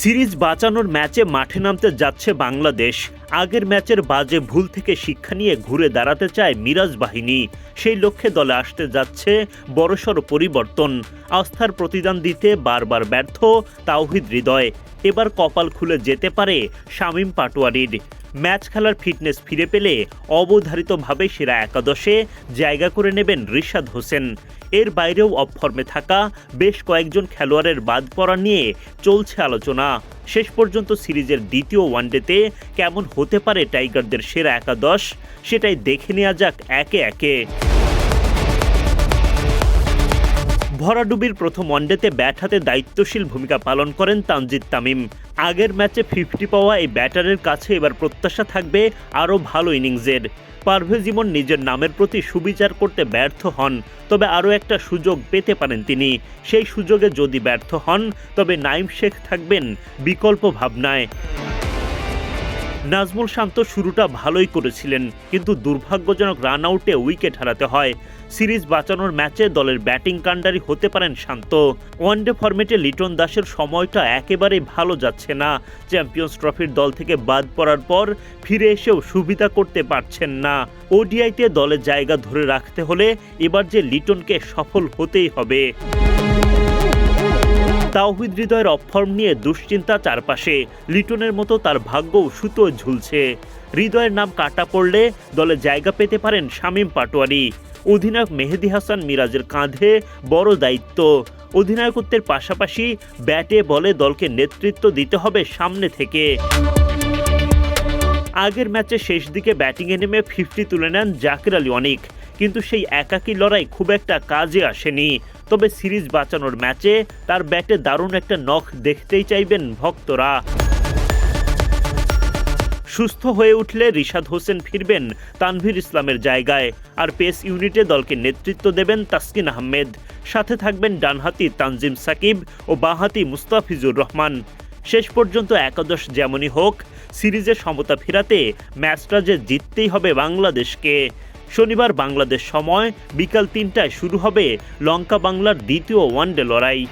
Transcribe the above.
Series বাঁচানোর ম্যাচে মাঠে নামতে যাচ্ছে বাংলাদেশ। আগের ম্যাচের বাজে ভুল থেকে শিক্ষা নিয়ে ঘুরে দাঁড়াতে চায় মিরাজ বাহিনী। সেই লক্ষ্যে দলে আসতে যাচ্ছে বড়সড় পরিবর্তন। আস্থার প্রতিদান দিতে বারবার ব্যর্থ তাওহিদ হৃদয়। এবার কপাল খুলে যেতে পারে শামীম পাটোয়ারির। ম্যাচ খেলার ফিটনেস ফিরে পেলে অবধারিতভাবে সেরা একাদশে জায়গা করে নেবেন রিশাদ হোসেন। এর বাইরেও অফ ফর্মে থাকা বেশ কয়েকজন খেলোয়াড়ের বাদ পড়া নিয়ে চলছে আলোচনা। শেষ পর্যন্ত সিরিজের দ্বিতীয় ওয়ানডেতে কেমন হতে পারে টাইগারদের সেরা একাদশ, সেটাই দেখে নেওয়া যাক একে একে। ভরাডুবির প্রথম ওয়ানডেতে ব্যাট হাতে দায়িত্বশীল ভূমিকা পালন করেন তানজিদ তামিম। আগের ম্যাচে ফিফটি পাওয়া এই ব্যাটারের কাছে এবার প্রত্যাশা থাকবে আরও ভালো ইনিংসের। পারভেজ ইমন নিজের নামের প্রতি সুবিচার করতে ব্যর্থ হন, তবে আরও একটা সুযোগ পেতে পারেন তিনি। সেই সুযোগে যদি ব্যর্থ হন, তবে নাইম শেখ থাকবেন বিকল্প ভাবনায়। নাজমুল শান্ত শুরুটা ভালোই করেছিলেন, কিন্তু দুর্ভাগ্যজনক রান আউটে উইকেট হারাতে হয়। সিরিজ বাঁচানোর ম্যাচে দলের ব্যাটিং কাণ্ডারি হতে পারেন শান্ত। ওয়ানডে ফরম্যাটে লিটন দাসের সময়টা একেবারেই ভালো যাচ্ছে না। চ্যাম্পিয়ন্স ট্রফির দল থেকে বাদ পড়ার পর ফিরে এসেও সুবিধা করতে পারছেন না। ওডিআইতে দলে জায়গা ধরে রাখতে হলে এবার যে লিটনকে সফল হতেই হবে। তাওহিদ হৃদয়ের অফর্ম নিয়ে দুশ্চিন্তা চারপাশে। লিটনের মতো তার ভাগ্যও সুতো ঝুলছে। হৃদয়ের নাম কাটা পড়লে দলে জায়গা পেতে পারেন শামীম পাটোয়ারি। অধিনায়ক মেহেদি হাসান মিরাজের কাঁধে বড় দায়িত্ব। অধিনায়কত্বের পাশাপাশি ব্যাটে বলে দলকে নেতৃত্ব দিতে হবে সামনে থেকে। আগের ম্যাচে শেষ দিকে ব্যাটিংয়ে নেমে ফিফটি তুলে নেন জাকির আলী অনিক। কিন্তু সেই একাকী লড়াই খুব একটা কাজে আসেনি। তবে সিরিজ বাঁচানোর ম্যাচে তার ব্যাটে দারুণ একটা নখ দেখতেই চাইবেন ভক্তরা। সুস্থ হয়ে উঠলে রিশাদ হোসেন ফিরবেন তানভীর ইসলামের জায়গায়, আর পেস ইউনিটে দলকে নেতৃত্ব দেবেন তাসকিন আহমেদ। সাথে থাকবেন ডানহাতি তানজিম সাকিব ও বাঁহাতি মুস্তাফিজুর রহমান। শেষ পর্যন্ত একাদশ যেমনই হোক, সিরিজে সমতা ফেরাতে ম্যাচটা যে জিততেই হবে বাংলাদেশকে। শনিবার বাংলাদেশ সময় বিকাল তিনটায় শুরু হবে লঙ্কা বাংলার দ্বিতীয় ওয়ানডে লড়াই।